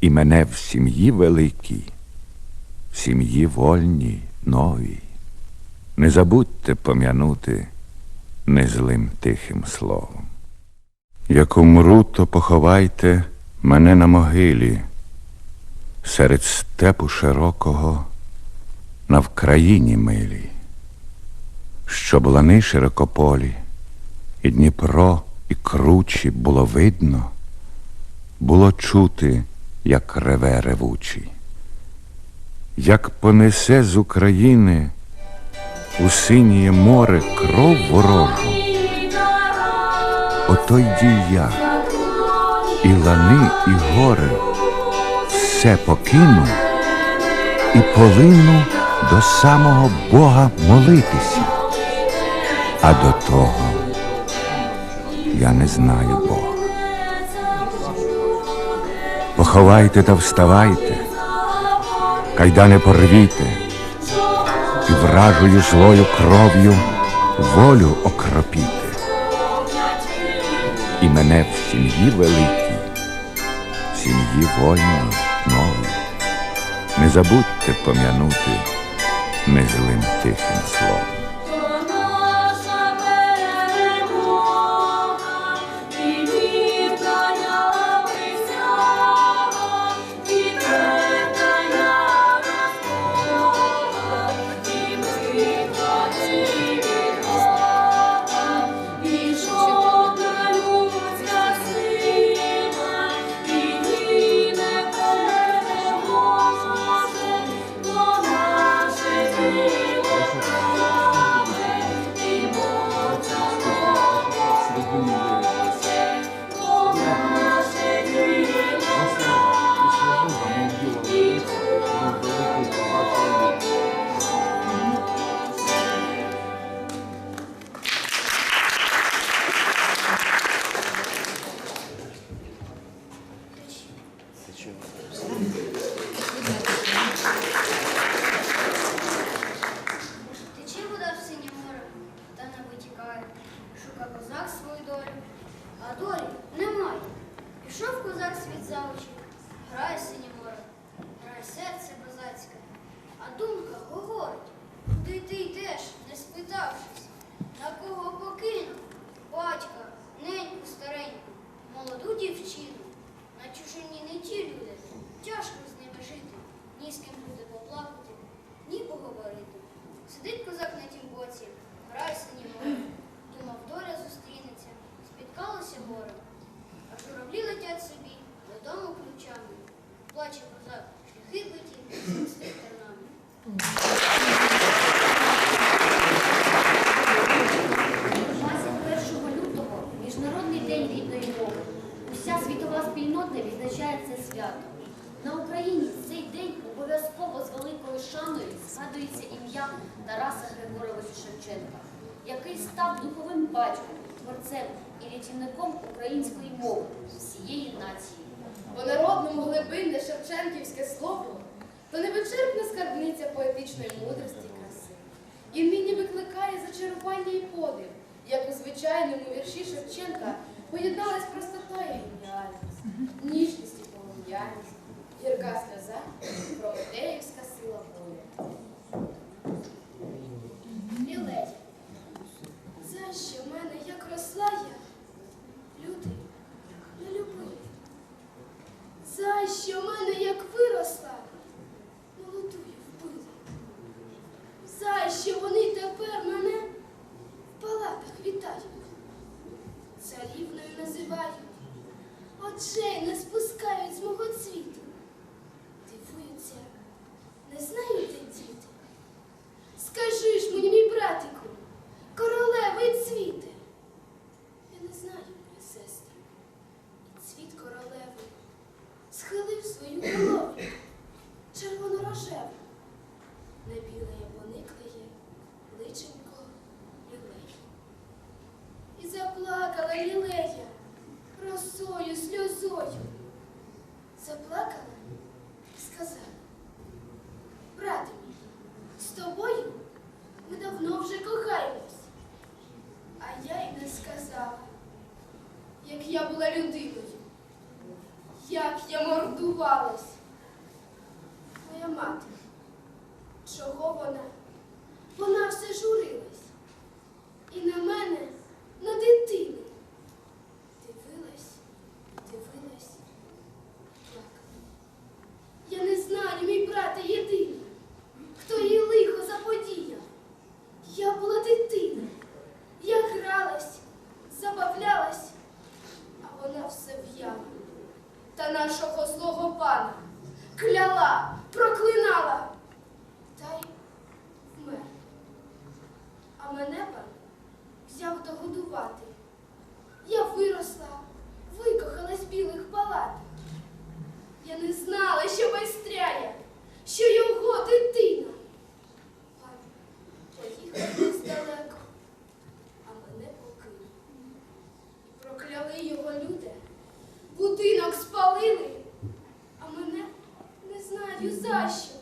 І мене в сім'ї великій, в сім'ї вольній, новій. Не забудьте пом'янути незлим тихим словом. Як умру, то поховайте мене на могилі, серед степу широкого, на Вкраїні милій, щоб лани широкополі, і Дніпро, і кручі було видно, було чути, як реве ревучий. Як понесе з України у синє море кров ворожу, ото йді я, і лани, і гори все покину і полину до самого Бога молитися. А до того я не знаю Бога. Поховайте та вставайте, кайдани порвіте, і вражою злою кров'ю волю окропіте. І мене в сім'ї великій, в сім'ї вольній, новій. Не забудьте пом'янути незлим тихим словом. Спільнота відзначає свято. На Україні цей день обов'язково з великою шаною згадується ім'я Тараса Григоровича Шевченка, який став духовим батьком, творцем і рятівником української мови всієї нації. По народному глибинне шевченківське слово то невичерпна скарбниця поетичної мудрості і краси. І нині викликає зачарування і подив, як у звичайному вірші Шевченка поєдналась простота і геніальність, ніжність і полум'яність, гірка сльоза, прометеївська сила волі. І ледь, за що в мене як росла я, люди не любили. За що в мене як свою голову, червоно-рожеву, не білеє пониклеє, личенько лілеє. І заплакала лілея росою, сльозою. Заплакала і сказала, брате мій, з тобою ми давно вже кохаємось. А я й не сказала, як я була людиною, як я мордувалась. Моя мати, чого вона? Вона все журилась. І на мене, на дитину. Дивилась, дивилась, плакала. Я не знаю, мій брате єдиний, хто їй лихо заподіяв. Я була дитина. Я гралась, забавлялась, а вона все в'яла. Та нашого злого пана кляла, проклинала, та й вмер. А мене пан взяв догодувати. Я виросла, викохалась в білих палатах. Я не знала, що байстряє, що його дитина. Пан поїхав десь далеко, а мене покинув. Прокляли його люди, будинок спалили, знаю за що.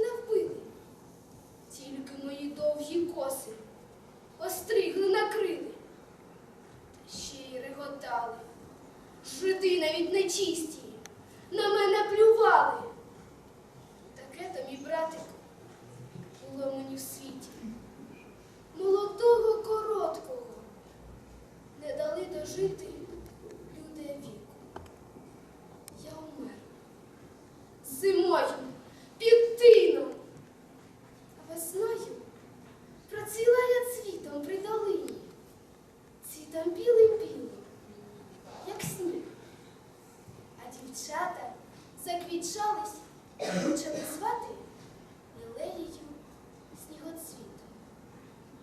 Не вбили. Тільки мої довгі коси остригли накрили. Та ще й реготали. Жиди навіть нечисті, на мене плювали. Таке то, мій братику, було мені в світі. Молодого короткого не дали дожити люди віку. Я умер зимою під тином, а весною процвіла я цвітом при долині, цвітом білим-білим, як сніг. А дівчата заквітчались, почали звати лилеєю снігоцвітом.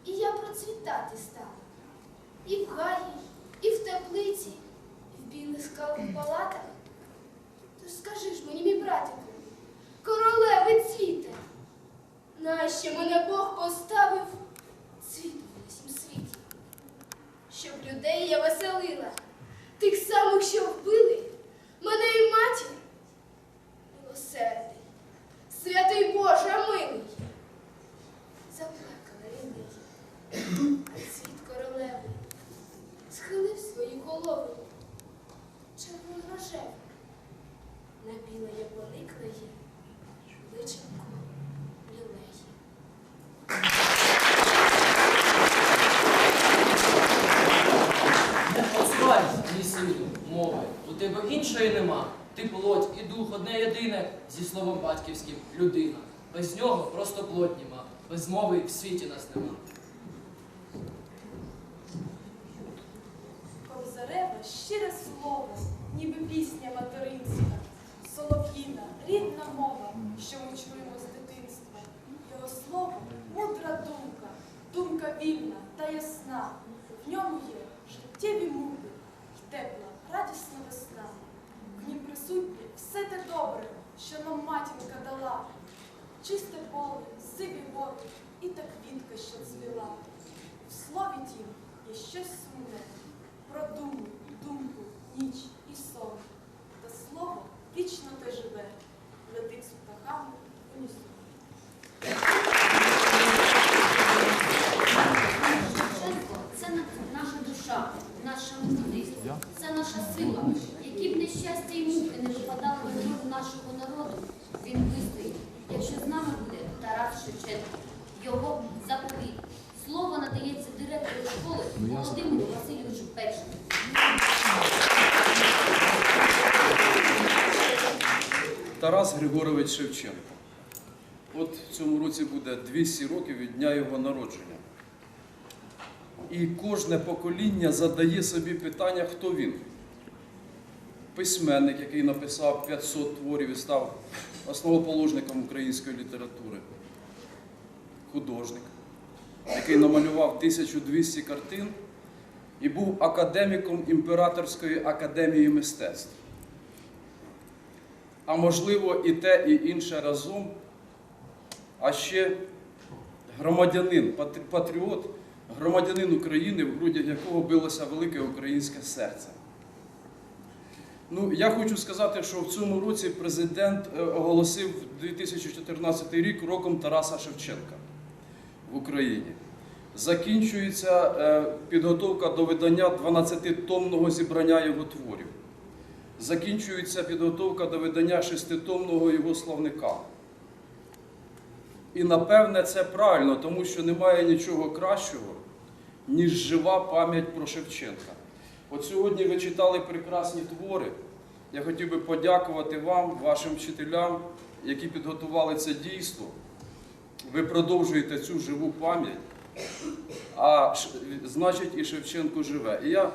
І я процвітати стала. І в гаї, і в теплиці, і в білих скалих палатах. Тож скажи ж мені, мій братику, королеви цвіте, нащо мене Бог поставив цвітом на сім світі? Щоб людей я веселила, тих самих, що вбили, мене і матір. Милосердий, святий Боже милий. Заплакала рідний, а цвіт королеви схилив свою голову. Червоно рожевий, на білеє пониклеє, личенко лілеє. Озвай, мій сину, мови, у тебе іншої нема. Ти плоть і дух одне єдине зі словом батьківським людина. Без нього просто плоть нема, без мови в світі нас нема. Кобзарева щире слово, ніби пісня материнська, солов'їна, рідна мова, що ми чуємо з дитинства. Його слово мудра думка, думка вільна та ясна. В ньому є життєві муки й тепла, радісна весна. В ній присутнє все те добре, що нам матінка дала. Чисте поле, сиві гори і та квітка, що цвіла. В слові тім є щось сумне, про думу, думку, ніч і сон. Та слово вічно те живе, летить з птахами унісон. Шевченко це на- наша душа, наша мудрість, це наша сила. Які б нещастя і муки не випадали на долю нашого народу, він вистоїть, якщо з нами буде Тарас Шевченко. Його заповіт. Слово надається директору школи Володимиру Васильовичу Печнику. Тарас Григорович Шевченко. От в цьому році буде 200 років від дня його народження. І кожне покоління задає собі питання, хто він. Письменник, який написав 500 творів і став основоположником української літератури. Художник, який намалював 1200 картин і був академіком Імператорської академії мистецтв. А можливо і те, і інше разом, а ще громадянин, патріот, громадянин України, в грудях якого билося велике українське серце. Ну, я хочу сказати, що в цьому році президент е, оголосив 2014 рік роком Тараса Шевченка в Україні. Закінчується е, підготовка до видання 12-томного зібрання його творів. Закінчується підготовка до видання 6-томного його словника. І напевне це правильно, тому що немає нічого кращого, ніж жива пам'ять про Шевченка. От сьогодні ви читали прекрасні твори. Я хотів би подякувати вам, вашим вчителям, які підготували це дійство. Ви продовжуєте цю живу пам'ять, а значить і Шевченко живе. І я,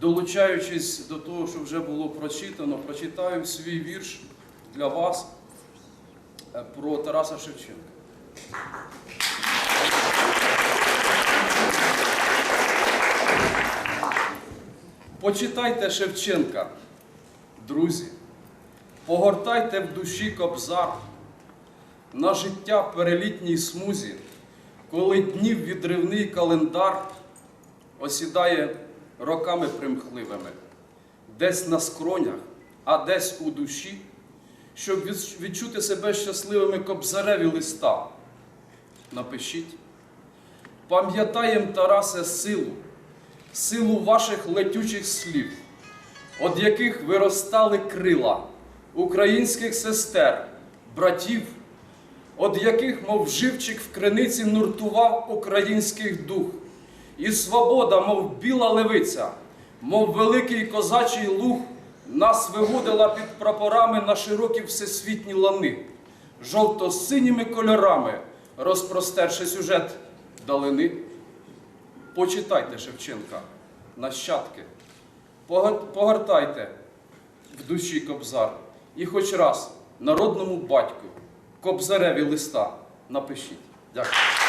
долучаючись до того, що вже було прочитано, прочитаю свій вірш для вас е, про Тараса Шевченка. Почитайте Шевченка, друзі, погортайте в душі кобзар на життя перелітній смузі, коли днів відривний календар осідає роками примхливими, десь на скронях, а десь у душі, щоб відчути себе щасливими кобзареві листа. Напишіть. Пам'ятаєм, Тарасе, силу, силу ваших летючих слів, од яких виростали крила українських сестер, братів, од яких, мов живчик в криниці, нуртував український дух, і свобода, мов біла левиця, мов великий козачий луг, нас виводила під прапорами на широкі всесвітні лани, жовто-синіми кольорами, розпростерши сюжет далини. Почитайте Шевченка, нащадки, погортайте в душі кобзар і хоч раз народному батьку кобзареві листа напишіть. Дякую.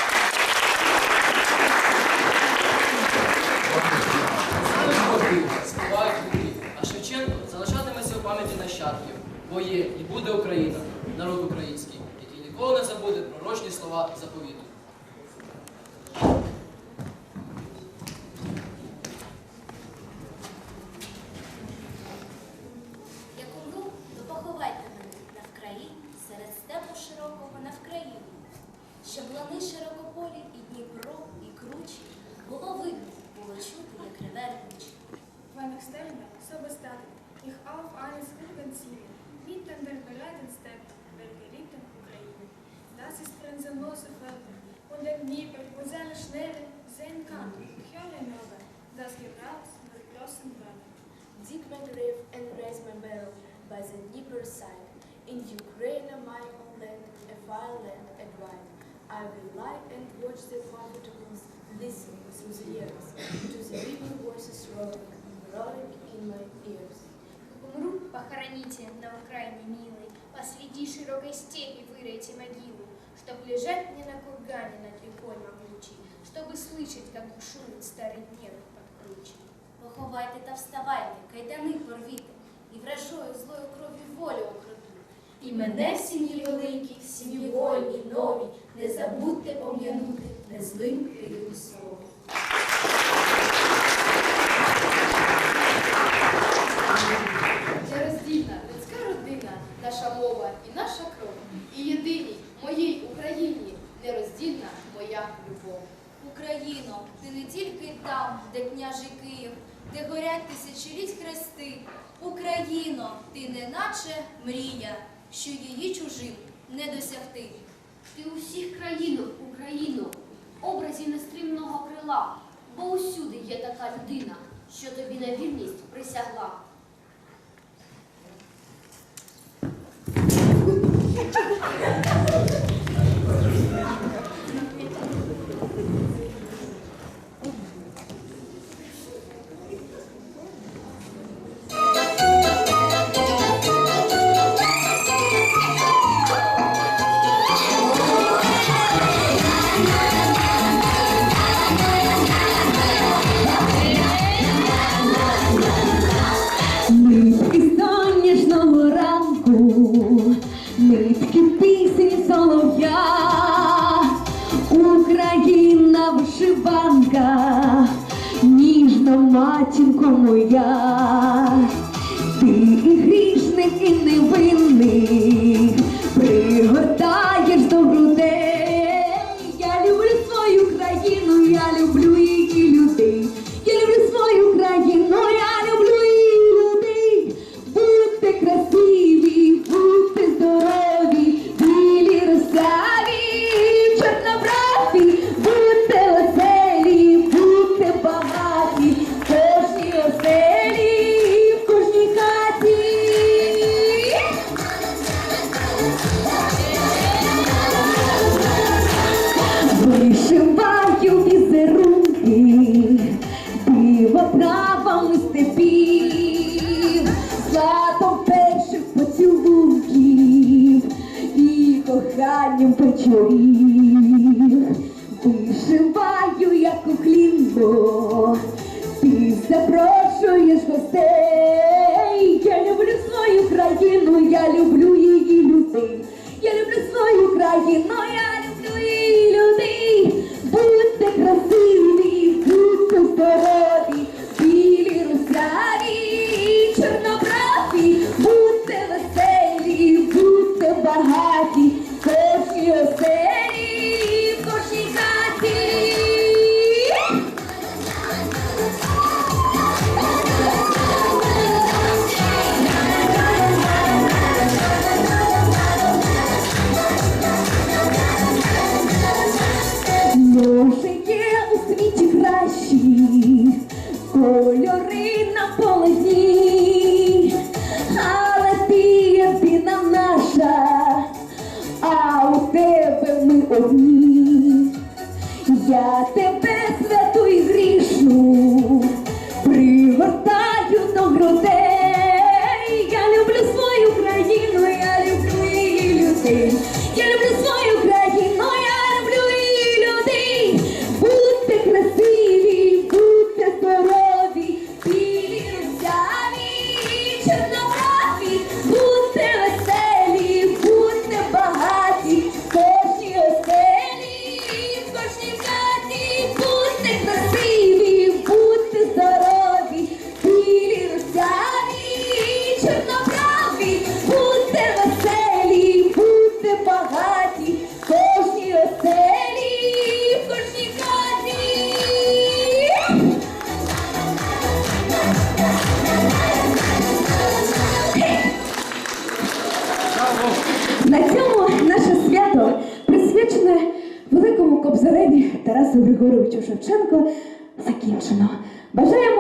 Є і буде Україна, народ український, який ніколи не забуде пророчні слова заповіту. Der großen Wellen. Dig my grave and raise my barrel by the Dnieper side. In Ukraine, my homeland, a fine land and wide. I will lie and watch the comfortables listen through the years to the living voices rolling, roaring in my ears. Умру, похороните на Украине милой, посреди широкой степи выройте могилу, чтоб лежать мне на кургане над рекой могучей, чтобы слышать, как бушует старый Днепр под. Поховайте та вставайте, кайдани порвіте, і вражою злою кров'ю волю окруту. І мене в сім'ї великій, в сім'ї вольній, новій, не забудьте пом'янути незлим кривим словом. мрія, що її чужим не досягти. Ти усіх країнах, Україну, образі нестримного крила, бо усюди є така людина, що тобі на вірність присягла. Yeah. співаю, як у хлібо, ти запрошуєш гостей. Я люблю свою країну, я люблю її людей. Я люблю свою країну. я Григоровичу Шевченко закінчено. Бажаємо.